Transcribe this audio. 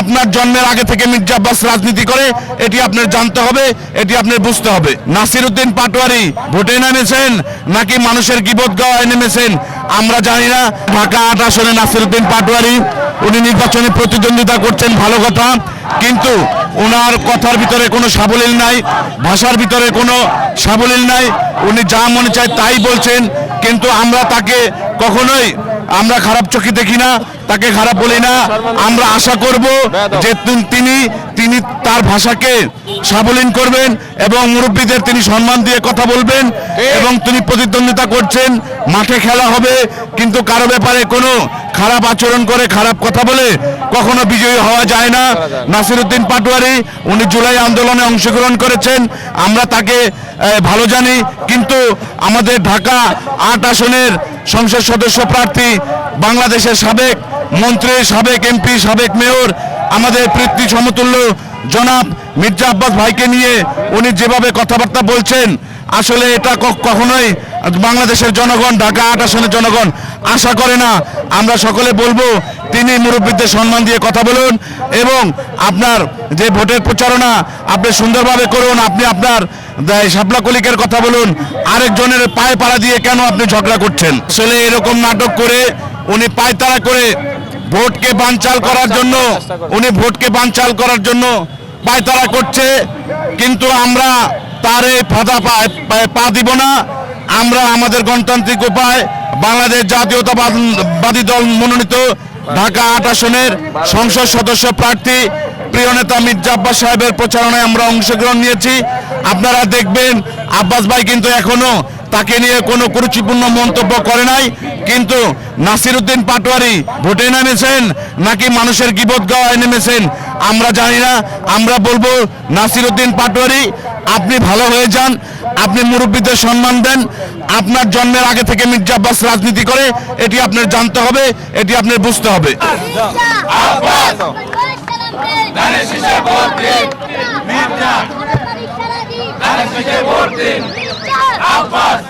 আপনার জন্মের আগে থেকে মির্জা আব্বাস রাজনীতি করে, এটি আপনার জানতে হবে, এটি আপনার বুঝতে হবে। নাসির উদ্দিন পাটোয়ারি ভোটে নেমেছেন নাকি মানুষের গিবত গাওয়ায় নেমেছেন, আমরা জানি না। ঢাকা আট আসনে নাসির উদ্দিন পাটোয়ারি, উনি নির্বাচনে প্রতিদ্বন্দ্বিতা করছেন, ভালো কথা। কিন্তু ওনার কথার ভিতরে কোনো সাবলীল নাই ভাষার ভিতরে কোনো সাবলীল নাই। উনি যা মনে চায় তাই বলছেন কিন্তু আমরা তাকে কখনোই আমরা খারাপ চোখে দেখি না তাকে খারাপ বলি না। আমরা আশা করব যে তিনি তিনি তার ভাষাকে সাবলীন করবেন এবং মুরব্বীদের তিনি সম্মান দিয়ে কথা বলবেন এবং তিনি প্রতিদ্বন্দ্বিতা করছেন। মাঠে খেলা হবে কিন্তু কারও ব্যাপারে কোনো খারাপ আচরণ করে, খারাপ কথা বলে কখনো বিজয়ী হওয়া যায় না। নাসিরুদ্দিন পাটোয়ারি, উনি জুলাই আন্দোলনে অংশগ্রহণ করেছেন। আমরা তাকে ভালো জানি। কিন্তু আমাদের ঢাকা আট আসনের সংসদ সদস্য প্রার্থী, বাংলাদেশের সাবেক মন্ত্রী, সাবেক এমপি, সাবেক মেয়র, আমাদের পৃথ্বী সমতুল্য জনাব মির্জা আব্বাস ভাইকে নিয়ে উনি যেভাবে কথাবার্তা বলছেন, আসলে এটা কখনোই বাংলাদেশের জনগণ, ঢাকা আট আসনের জনগণ আশা করে না। আমরা সকলে বলব, তিনি মুরব্বীদের সম্মান দিয়ে কথা বলুন এবং আপনার যে ভোটের প্রচারণা, আপনি সুন্দরভাবে করুন, আপনি আপনার শাপলা কলিকের কথা বলুন, আরেকজনের পায়ে পাড়া দিয়ে কেন আপনি ঝগড়া করছেন? আসলে এরকম নাটক করে, উনি পায়তারা করে ভোটকে বানচাল করার জন্য, উনি ভোটকে বানচাল করার জন্য পায়তারা করছে, কিন্তু আমরা তার এই ফাঁদা পা দিব না। আমরা আমাদের গণতান্ত্রিক উপায়, বাংলাদেশ জাতীয়তাবাদী দল মনোনীত ঢাকা আট আসনের সংসদ সদস্য প্রার্থী, প্রিয় নেতা মির্জা আব্বাস সাহেবের প্রচারণায় আমরা অংশগ্রহণ নিয়েছি। আপনারা দেখবেন আব্বাস ভাই কিন্তু এখনও তাকে নিয়ে কোনো কুরুচিপূর্ণ মন্তব্য করে নাই। কিন্তু নাসির উদ্দিন পাটোয়ারি ভোটে নেমেছেন, নাকি মানুষের গিবত গাওয়ায় নেমেছেন, আমরা জানি না। আমরা বলব নাসির উদ্দিন পাটোয়ারি, আপনি ভালো হয়ে যান। আপনি মুরব্বীদের সম্মান দেন, আপনার জন্মের আগে থেকে মির্জা আব্বাস রাজনীতি করে, এটি আপনার জানতে হবে, এটি আপনার বুঝতে হবে। আব্বাস।